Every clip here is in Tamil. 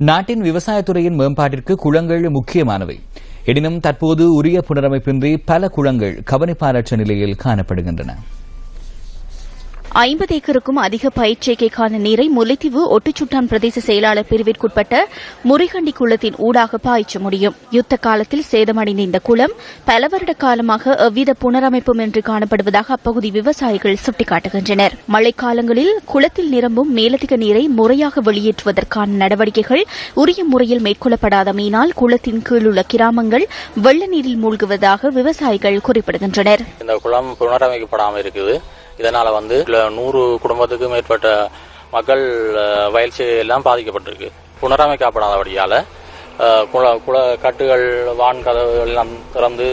நாட்டின் விவசாயத்துறையின் மேம்பாட்டிற்கு குளங்கள் முக்கியமானவை. எனினும் தற்போது உரிய புனரமைப்பின்றி பல குளங்கள் கவனிப்பாரற்ற நிலையில் காணப்படுகின்றன. ஐம்பது ஏக்கருக்கும் அதிக பயிர்ச்சேர்க்கைக்கான நீரை முல்லைத்தீவு ஒட்டுச்சுட்டான் பிரதேச செயலாளர் பிரிவிற்குட்பட்ட முறிகண்டி குளத்தின் ஊடாக பாய்ச்ச முடியும். யுத்த காலத்தில் சேதமடைந்த இந்த குளம் பல வருட காலமாக எவ்வித புனரமைப்பும் என்று காணப்படுவதாக அப்பகுதி விவசாயிகள் சுட்டிக்காட்டுகின்றனர். மழைக்காலங்களில் குளத்தில் நிரம்பும் மேலதிக நீரை முறையாக வெளியேற்றுவதற்கான நடவடிக்கைகள் உரிய முறையில் மேற்கொள்ளப்படாதமையினால் குளத்தின் கீழுள்ள கிராமங்கள் வெள்ள நீரில் மூழ்குவதாக விவசாயிகள் குறிப்பிடுகின்றனர். இந்த குளம் புனரமைக்கப்படாமல் இருக்குது. இதனால வந்து நூறு குடும்பத்துக்கு மேற்பட்ட மக்கள் வயல்ச்சி எல்லாம் பாதிக்கப்பட்டிருக்கு. புனரமைக்கப்படாதபடியால குள குள கட்டுகள் வான் கதவுகள் எல்லாம் திறந்து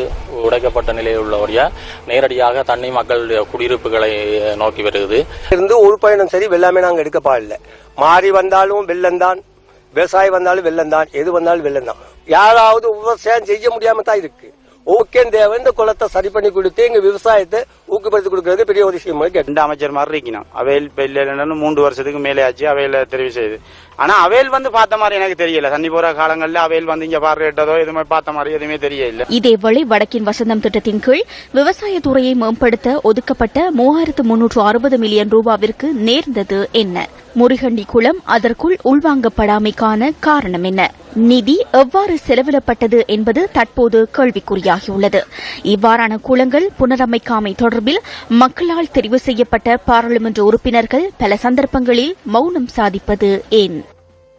உடைக்கப்பட்ட நிலையில் உள்ளபடியா நேரடியாக தண்ணி மக்களுடைய குடியிருப்புகளை நோக்கி வருகிறது. இருந்து ஒரு பயணம் சரி வெள்ளாமே நாங்க எடுக்க பாடல மாறி வந்தாலும் வெள்ளம்தான் விவசாயம் வந்தாலும் வெள்ளம் தான் எது வந்தாலும் வெள்ளம் தான். யாராவது விவசாயம் செய்ய முடியாம தான் இருக்கு. ஓகே தேவை இந்த குளத்தை சரி பண்ணி கொடுத்து எங்க விவசாயத்தை ஊக்கப்படுத்தி கொடுக்கறது பெரிய ஒரு விஷயம் ரெண்டு அமைச்சர் மாதிரி இருக்கணும். அவையில் இல்லைன்னு மூன்று வருஷத்துக்கு மேலே ஆச்சு அவையில தெரிவு செய்து. ஆனா அவையில் வந்து பார்த்த மாதிரி எனக்கு தெரியல. தண்ணி போற காலங்கள்ல அவையில் வந்து இங்க பார்வையிட்டதோ எதுவுமே பார்த்த மாதிரி எதுவுமே தெரியல. இதேவேளை வடக்கின் வசந்தம் திட்டத்தின் கீழ் விவசாயத்துறையை மேம்படுத்த ஒதுக்கப்பட்ட மூவாயிரத்து முன்னூற்று அறுபது மில்லியன் ரூபாவிற்கு நேர்ந்தது என்ன? முருகண்டி குளம் அதற்குள் உள்வாங்கப்படாமைக்கான காரணம் என்ன? நிதி எவ்வாறு செலவிடப்பட்டது என்பது தற்போது கேள்விக்குறியாகியுள்ளது. இவ்வாறான குளங்கள் புனரமைக்காமை தொடர்பில் மக்களால் தெரிவு செய்யப்பட்ட பாராளுமன்ற உறுப்பினர்கள் பல சந்தர்ப்பங்களில் மௌனம் சாதிப்பது ஏன்?